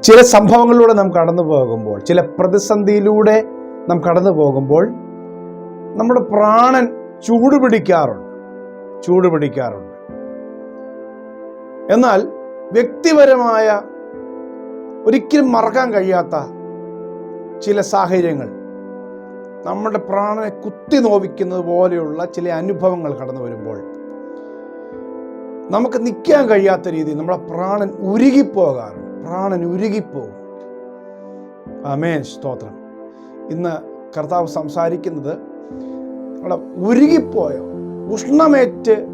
ചില സംഭവങ്ങളിലൂടെ നാം കടന്നു പോകുമ്പോൾ ചില പ്രതിസന്ധിയിലൂടെ നാം കടന്നു പോകുമ്പോൾ നമ്മുടെ പ്രാണൻ ചൂടുപിടിക്കാറുണ്ട് ചൂടുപിടിക്കാറുണ്ട് എന്നാൽ വ്യക്തിപരമായ ഒരിക്കലും മറക്കാൻ കഴിയാത്ത ചില സാഹചര്യങ്ങൾ നമ്മുടെ പ്രാണനെ കുത്തി നോവിക്കുന്നത് പോലെയുള്ള ചില അനുഭവങ്ങൾ കടന്നു വരുമ്പോൾ നമുക്ക് നിൽക്കാൻ കഴിയാത്ത രീതിയിൽ നമ്മുടെ പ്രാണൻ ഉരുകിപ്പോകാറുണ്ട്. പ്രാണൻ ഉരുകിപ്പോകും. അമേൻ സ്തോത്രം. ഇന്ന് കർത്താവ് സംസാരിക്കുന്നത് നമ്മളെ ഉരുകിപ്പോയോ? ഉഷ്ണമേറ്റ്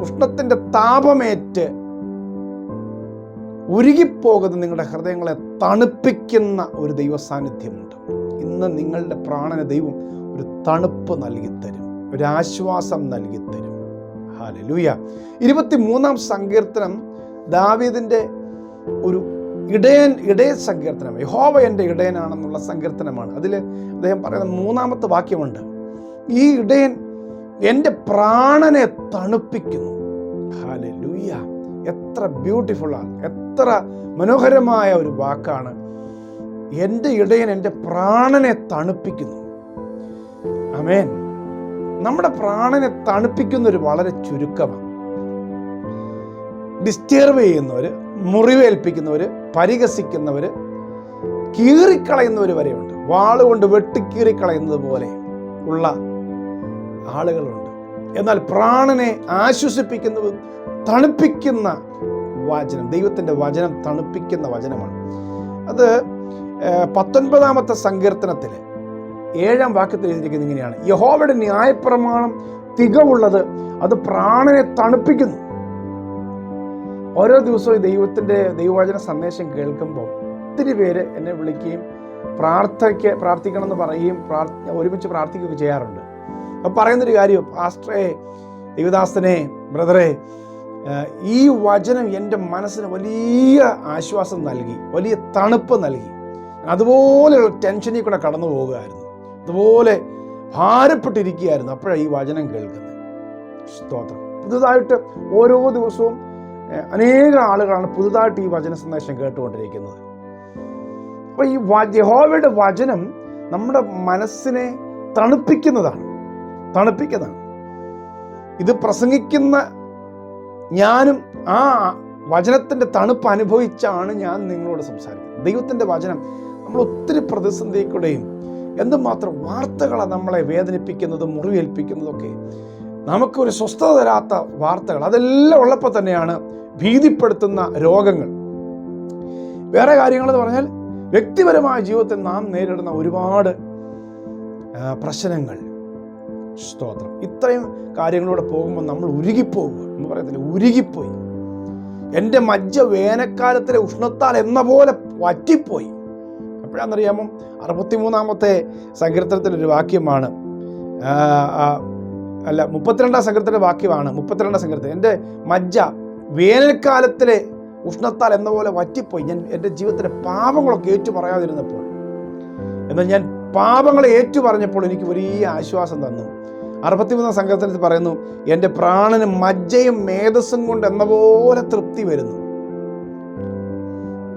ഉഷ്ണത്തിന്റെ താപമേറ്റ് ഉരുകിപ്പോകുന്ന നിങ്ങളുടെ ഹൃദയങ്ങളെ തണുപ്പിക്കുന്ന ഒരു ദൈവ സാന്നിധ്യമുണ്ട് ഇന്ന് നിങ്ങളുടെ പ്രാണന ദൈവം ഒരു തണുപ്പ് നൽകിത്തരും ഒരു ആശ്വാസം നൽകിത്തരും. ഹാലലൂയ ഇരുപത്തി മൂന്നാം സങ്കീർത്തനം ദാവീദിന്റെ ഒരു ഇടയൻ ഇടയ സങ്കീർത്തനം. യഹോവ എന്റെ ഇടയനാണെന്നുള്ള സങ്കീർത്തനമാണ്. അതിൽ അദ്ദേഹം പറയുന്ന മൂന്നാമത്തെ വാക്യമുണ്ട്. ഈ ഇടയൻ എന്റെ പ്രാണനെ തണുപ്പിക്കുന്നു. ഹാലലൂയ എത്ര ബ്യൂട്ടിഫുള്ളാണ് എത്ര മനോഹരമായ ഒരു വാക്കാണ്. എന്റെ ഇടയൻ എന്റെ പ്രാണനെ തണുപ്പിക്കുന്നു. അമേൻ നമ്മുടെ പ്രാണനെ തണുപ്പിക്കുന്നൊരു വളരെ ചുരുക്കമാണ്. ഡിസ്റ്റർബ് ചെയ്യുന്നവർ മുറിവേൽപ്പിക്കുന്നവർ പരിഹസിക്കുന്നവർ കീറിക്കളയുന്നവർ വരെയുണ്ട്. വാളുകൊണ്ട് വെട്ടിക്കീറിക്കളയുന്നത് പോലെ ഉള്ള ആളുകളുണ്ട്. എന്നാൽ പ്രാണനെ ആശ്വസിപ്പിക്കുന്നതും തണുപ്പിക്കുന്ന വചനം ദൈവത്തിന്റെ വചനം തണുപ്പിക്കുന്ന വചനമാണ്. അത് പത്തൊൻപതാമത്തെ സങ്കീർത്തനത്തിൽ ഏഴാം വാക്യത്തിൽ എഴുതിയിരിക്കുന്നത് ഇങ്ങനെയാണ്. യഹോവയുടെ ന്യായപ്രമാണം തികവുള്ളത് അത് പ്രാണനെ തണുപ്പിക്കുന്നു. ഓരോ ദിവസവും ദൈവത്തിന്റെ ദൈവവചന സന്ദേശം കേൾക്കുമ്പോൾ ഒത്തിരി പേര് എന്നെ വിളിക്കുകയും പ്രാർത്ഥയ്ക്ക് പ്രാർത്ഥിക്കണം എന്ന് പറയുകയും പ്രാർത്ഥ ഒരുമിച്ച് പ്രാർത്ഥിക്കുകയൊക്കെ ചെയ്യാറുണ്ട്. അപ്പോൾ പറയുന്നൊരു കാര്യം പാസ്റ്ററെ ദേവദാസനെ ബ്രദറെ ഈ വചനം എന്റെ മനസ്സിന് വലിയ ആശ്വാസം നൽകി വലിയ തണുപ്പ് നൽകി. അതുപോലെയുള്ള ടെൻഷനിൽ കൂടെ കടന്നു പോകുകയായിരുന്നു. അതുപോലെ ഭാരപ്പെട്ടിരിക്കുകയായിരുന്നു അപ്പോഴാണ് ഈ വചനം കേൾക്കുന്നത്. സ്തോത്രം. പുതുതായിട്ട് ഓരോ ദിവസവും അനേകം ആളുകളാണ് പുതുതായിട്ട് ഈ വചന സന്ദേശം കേട്ടുകൊണ്ടിരിക്കുന്നത്. അപ്പോൾ ഈ യഹോവയുടെ വചനം നമ്മുടെ മനസ്സിനെ തണുപ്പിക്കുന്നതാണ്. തണുപ്പിക്കുന്നതാണ്. ഇത് പ്രസംഗിക്കുന്ന ഞാനും ആ വചനത്തിന്റെ തണുപ്പ് അനുഭവിച്ചാണ് ഞാൻ നിങ്ങളോട് സംസാരിക്കുന്നത്. ദൈവത്തിന്റെ വചനം നമ്മൾ ഒത്തിരി പ്രതിസന്ധിക്കൂടെയും എന്തുമാത്രം വാർത്തകളാണ് നമ്മളെ വേദനിപ്പിക്കുന്നതും മുറിവേൽപ്പിക്കുന്നതൊക്കെ നമുക്കൊരു സ്വസ്ഥത തരാത്ത വാർത്തകൾ. അതെല്ലാം ഉള്ളപ്പോൾ തന്നെയാണ് ഭീതിപ്പെടുത്തുന്ന രോഗങ്ങൾ. വേറെ കാര്യങ്ങളെന്ന് പറഞ്ഞാൽ വ്യക്തിപരമായ ജീവിതത്തിൽ നാം നേരിടുന്ന ഒരുപാട് പ്രശ്നങ്ങൾ. സ്തോത്രം. ഇത്രയും കാര്യങ്ങളിലൂടെ പോകുമ്പോൾ നമ്മൾ ഉരുകിപ്പോവുക എന്ന് പറയത്തില്ല? ഉരുകിപ്പോയി. എന്റെ മജ്ജ വേനൽക്കാലത്തിലെ ഉഷ്ണത്താൽ എന്ന പോലെ വറ്റിപ്പോയി. എപ്പോഴാണെന്നറിയാമോ? അറുപത്തിമൂന്നാമത്തെ സങ്കീർത്തനത്തിലൊരു വാക്യമാണ് അല്ല മുപ്പത്തിരണ്ടാം സങ്കീർത്തന്റെ വാക്യമാണ് മുപ്പത്തിരണ്ടാം സംഘത്തിൽ എന്റെ മജ്ജ വേനൽക്കാലത്തിലെ ഉഷ്ണത്താൽ എന്ന പോലെ വറ്റിപ്പോയി. ഞാൻ എന്റെ ജീവിതത്തിലെ പാപങ്ങളൊക്കെ ഏറ്റു പറയാതിരുന്നപ്പോൾ എന്നാൽ ഞാൻ പാപങ്ങളെ ഏറ്റു പറഞ്ഞപ്പോൾ എനിക്ക് വലിയ ആശ്വാസം തന്നു. അറുപത്തിമൂന്നാം സങ്കീർത്തനത്തിൽ പറയുന്നു എന്റെ പ്രാണന് മജ്ജയും മേധസ്സും കൊണ്ട് എന്ന പോലെ തൃപ്തി വരുന്നു.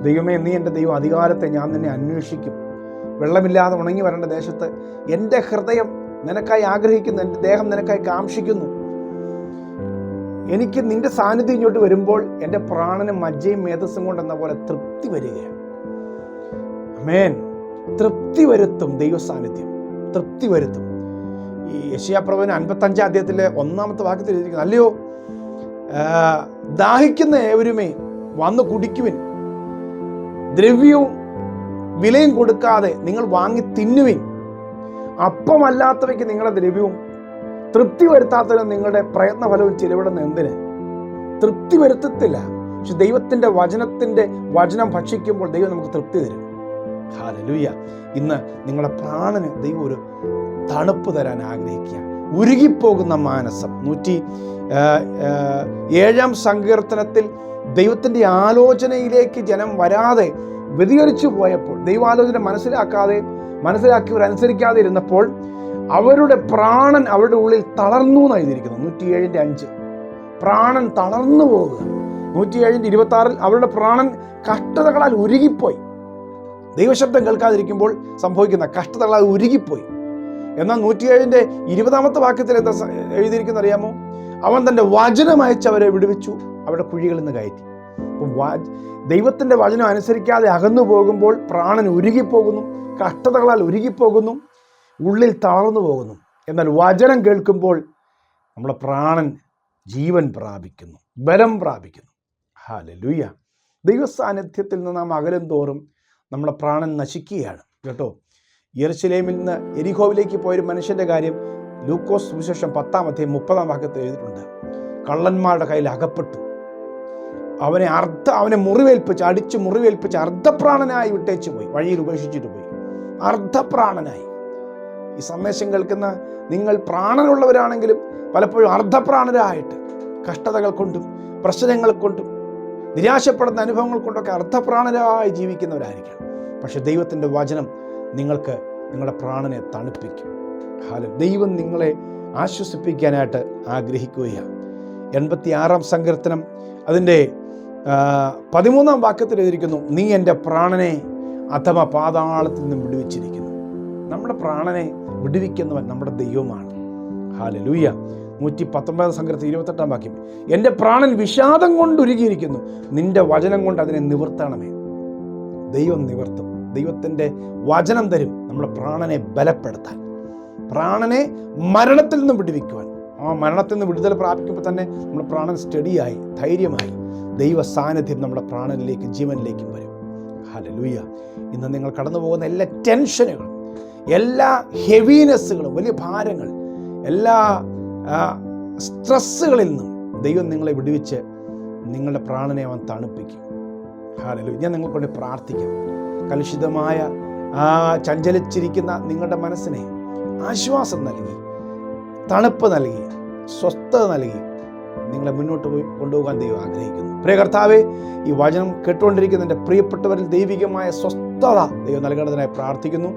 ദൈവമേ നീ എന്റെ ദൈവം അധികാരത്തെ ഞാൻ നിന്നെ അന്വേഷിക്കും. വെള്ളമില്ലാതെ ഉണങ്ങി വരേണ്ട ദേശത്ത് എന്റെ ഹൃദയം നിനക്കായി ആഗ്രഹിക്കുന്നു എന്റെ ദേഹം നിനക്കായി കാക്ഷിക്കുന്നു. എനിക്ക് നിന്റെ സാന്നിധ്യം ഇങ്ങോട്ട് വരുമ്പോൾ എന്റെ പ്രാണനും മജ്ജയും മേധസ്സും കൊണ്ട് എന്ന പോലെ തൃപ്തി വരികയാണ്. മേൻ തൃപ്തി വരുത്തും ദൈവ സാന്നിധ്യം തൃപ്തി വരുത്തും. ഈ യശയാപ്രഭുവിന് അൻപത്തഞ്ചാം അധ്യായത്തിലെ ഒന്നാമത്തെ വാക്യത്തിൽ എഴുതിയിരിക്കുന്നത് അല്ലയോ ദാഹിക്കുന്ന ഏവരുമേ വന്ന് കുടിക്കുവിൻ. ദ്രവ്യവും വിലയും കൊടുക്കാതെ നിങ്ങൾ വാങ്ങി തിന്നുവിൻ. അപ്പമല്ലാത്തവയ്ക്ക് നിങ്ങളുടെ ദ്രവ്യവും തൃപ്തി വരുത്താത്തതിന് നിങ്ങളുടെ പ്രയത്നഫലവും ചിലവിടുന്ന എന്തിന്? തൃപ്തി വരുത്തത്തില്ല. പക്ഷെ ദൈവത്തിന്റെ വചനത്തിന്റെ വചനം ഭക്ഷിക്കുമ്പോൾ ദൈവം നമുക്ക് തൃപ്തി തരും. ഹാലലൂയ ഇന്ന് നിങ്ങളുടെ പ്രാണന് ദൈവം ഒരു തണുപ്പ് തരാൻ ആഗ്രഹിക്കുക ഉരുകിപ്പോകുന്ന മാനസം. നൂറ്റി ഏഴാം സങ്കീർത്തനത്തിൽ ദൈവത്തിന്റെ ആലോചനയിലേക്ക് ജനം വരാതെ വ്യതികരിച്ചു പോയപ്പോൾ ദൈവാലോചന മനസ്സിലാക്കാതെ മനസ്സിലാക്കിയവർ അനുസരിക്കാതെ ഇരുന്നപ്പോൾ അവരുടെ പ്രാണൻ അവരുടെ ഉള്ളിൽ തളർന്നു എന്ന് എഴുതിയിരിക്കുന്നു നൂറ്റി ഏഴിന്റെ അഞ്ച്. പ്രാണൻ തളർന്നു പോവുക. നൂറ്റിയേഴിന്റെ ഇരുപത്തി ആറിൽ അവരുടെ പ്രാണൻ കഷ്ടതകളാൽ ഉരുകിപ്പോയി. ദൈവശബ്ദം കേൾക്കാതിരിക്കുമ്പോൾ സംഭവിക്കുന്ന കഷ്ടതകളാൽ ഉരുകിപ്പോയി. എന്നാൽ നൂറ്റിയേഴിന്റെ ഇരുപതാമത്തെ വാക്യത്തിൽ എന്താ എഴുതിയിരിക്കുന്ന അറിയാമോ? അവൻ തന്റെ വചനം അവരെ വിടുവിച്ചു. അവരുടെ കുഴികളിൽ നിന്ന് കയറ്റി. ദൈവത്തിന്റെ വചനം അനുസരിക്കാതെ അകന്നു പോകുമ്പോൾ പ്രാണൻ ഉരുകിപ്പോകുന്നു കഷ്ടതകളാൽ ഉരുകിപ്പോകുന്നു ഉള്ളിൽ തളർന്നു പോകുന്നു. എന്നാൽ വചനം കേൾക്കുമ്പോൾ നമ്മുടെ പ്രാണൻ ജീവൻ പ്രാപിക്കുന്നു ബലം പ്രാപിക്കുന്നു. ഹാലലുയ്യ ദൈവസാന്നിധ്യത്തിൽ നിന്ന് നാം അകലും തോറും നമ്മുടെ പ്രാണൻ നശിക്കുകയാണ്. കേട്ടോ? യെറുശലേമിൽ നിന്ന് എരിഹോവിലേക്ക് പോയൊരു മനുഷ്യന്റെ കാര്യം ലൂക്കോസ് സുവിശേഷം പത്താമത്തെയും മുപ്പതാം ഭാഗത്ത് എഴുതിയിട്ടുണ്ട്. കള്ളന്മാരുടെ കയ്യിൽ അകപ്പെട്ടു. അവനെ അർദ്ധ അവനെ മുറിവേൽപ്പിച്ച് അടിച്ച് മുറിവേൽപ്പിച്ച് അർദ്ധപ്രാണനായി വിട്ടേച്ച് പോയി. വഴിയിൽ ഉപേക്ഷിച്ചിട്ട് പോയി. അർദ്ധപ്രാണനായി. ഈ സന്ദേശം കേൾക്കുന്ന നിങ്ങൾ പ്രാണനുള്ളവരാണെങ്കിലും പലപ്പോഴും അർദ്ധപ്രാണരായിട്ട് കഷ്ടതകൾ കൊണ്ടും പ്രശ്നങ്ങൾ കൊണ്ടും നിരാശപ്പെടുന്ന അനുഭവങ്ങൾ കൊണ്ടൊക്കെ അർദ്ധപ്രാണരായി ജീവിക്കുന്നവരായിരിക്കാം പക്ഷെ ദൈവത്തിന്റെ വചനം നിങ്ങൾക്ക് നിങ്ങളുടെ പ്രാണനെ തണുപ്പിക്കും. ഹാല ദൈവം നിങ്ങളെ ആശ്വസിപ്പിക്കാനായിട്ട് ആഗ്രഹിക്കുകയാണ്. എൺപത്തി ആറാം സങ്കീർത്തനം അതിന്റെ പതിമൂന്നാം വാക്യത്തിൽ എഴുതിയിരിക്കുന്നു നീ എന്റെ പ്രാണനെ അഥവാ പാതാളത്തിൽ നിന്നും വിടുവിച്ചിരിക്കുന്നു. നമ്മുടെ പ്രാണനെ വിടുവിക്കുന്നവൻ നമ്മുടെ ദൈവമാണ്. ഹാലലൂയ നൂറ്റി പത്തൊമ്പതാം സംഘത്തിൽ ഇരുപത്തെട്ടാം വാക്യം. എന്റെ പ്രാണൻ വിഷാദം കൊണ്ട് ഉരുകിയിരിക്കുന്നു നിന്റെ വചനം കൊണ്ട് അതിനെ നിവർത്തണമേ. ദൈവം നിവർത്തും. ദൈവത്തിന്റെ വചനം തരും നമ്മുടെ പ്രാണനെ ബലപ്പെടുത്താൻ. പ്രാണനെ മരണത്തിൽ നിന്നും വിടുവിക്കുവാൻ. ആ മരണത്തിൽ നിന്ന് വിടുതൽ പ്രാപിക്കുമ്പോൾ തന്നെ നമ്മുടെ പ്രാണൻ സ്റ്റഡിയായി ധൈര്യമായി. ദൈവ സാന്നിധ്യം നമ്മുടെ പ്രാണനിലേക്ക് ജീവനിലേക്കും വരും. ഹലലൂയ ഇന്ന് നിങ്ങൾ കടന്നു പോകുന്ന എല്ലാ ടെൻഷനുകളും എല്ലാ ഹെവിനെസ്സുകളും വലിയ ഭാരങ്ങൾ എല്ലാ സ്ട്രെസ്സുകളിൽ നിന്നും ദൈവം നിങ്ങളെ വിടുവിച്ച് നിങ്ങളുടെ പ്രാണനെ അവൻ തണുപ്പിക്കും. ഹാലലു ഞാൻ നിങ്ങൾക്ക് വേണ്ടി പ്രാർത്ഥിക്കാം. കലുഷിതമായ ചഞ്ചലിച്ചിരിക്കുന്ന നിങ്ങളുടെ മനസ്സിനെ ആശ്വാസം നൽകി. തണുപ്പ് നൽകി സ്വസ്ഥത നൽകി നിങ്ങളെ മുന്നോട്ട് പോയി കൊണ്ടുപോകാൻ ദൈവം ആഗ്രഹിക്കുന്നു. പ്രിയ കർത്താവെ ഈ വചനം കേട്ടുകൊണ്ടിരിക്കുന്ന എന്റെ പ്രിയപ്പെട്ടവരിൽ ദൈവികമായ സ്വസ്ഥത ദൈവം നൽകേണ്ടതിനായി പ്രാർത്ഥിക്കുന്നു.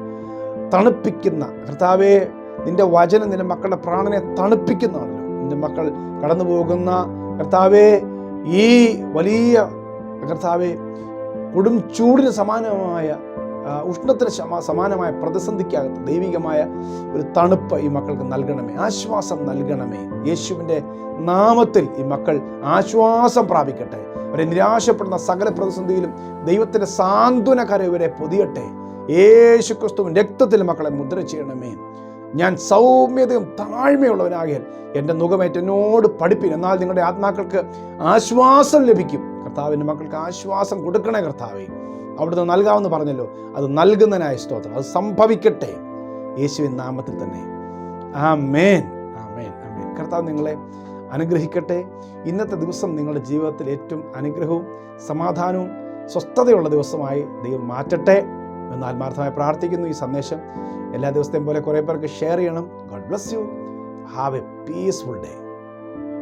തണുപ്പിക്കുന്ന കർത്താവെ നിന്റെ വചനം നിന്റെ മക്കളുടെ പ്രാണനെ തണുപ്പിക്കുന്നതാണല്ലോ. നിന്റെ മക്കൾ കടന്നു പോകുന്ന കർത്താവെ ഈ വലിയ കർത്താവെ കൊടും ചൂടിന് സമാനമായ ഉഷ്ണത്തിന് സമാനമായ പ്രതിസന്ധിക്കകത്ത് ദൈവികമായ ഒരു തണുപ്പ് ഈ മക്കൾക്ക് നൽകണമേ. ആശ്വാസം നൽകണമേ. യേശുവിന്റെ നാമത്തിൽ ഈ മക്കൾ ആശ്വാസം പ്രാപിക്കട്ടെ. അവരെ നിരാശപ്പെടുന്ന സകല പ്രതിസന്ധിയിലും ദൈവത്തിന്റെ സാന്ത്വനകര ഇവരെ പൊതിയട്ടെ. യേശു രക്തത്തിൽ മക്കളെ മുദ്ര ചെയ്യണമേ. ഞാൻ സൗമ്യതയും താഴ്മയുള്ളവനാകിയാൽ എന്റെ മുഖമേറ്റ് എന്നോട് പഠിപ്പിൻ. എന്നാൽ നിങ്ങളുടെ ആത്മാക്കൾക്ക് ആശ്വാസം ലഭിക്കും. കർത്താവിന്റെ മക്കൾക്ക് ആശ്വാസം കൊടുക്കണേ കർത്താവേ. അവിടുന്ന് നൽകാമെന്ന് പറഞ്ഞല്ലോ. അത് നൽകുന്നതിനായ സ്തോത്രം. അത് സംഭവിക്കട്ടെ. യേശുവിൻ നാമത്തിൽ തന്നെ. ആ മേൻ ആ മേൻ ആ മേൻ കർത്താവ് നിങ്ങളെ അനുഗ്രഹിക്കട്ടെ. ഇന്നത്തെ ദിവസം നിങ്ങളുടെ ജീവിതത്തിൽ ഏറ്റവും അനുഗ്രഹവും സമാധാനവും സ്വസ്ഥതയുള്ള ദിവസമായി ദൈവം മാറ്റട്ടെ എന്ന് ആത്മാർത്ഥമായി പ്രാർത്ഥിക്കുന്നു. ഈ സന്ദേശം എല്ലാ ദിവസത്തെയും പോലെ കുറേ പേർക്ക് ഷെയർ ചെയ്യണം. God bless you have a peaceful day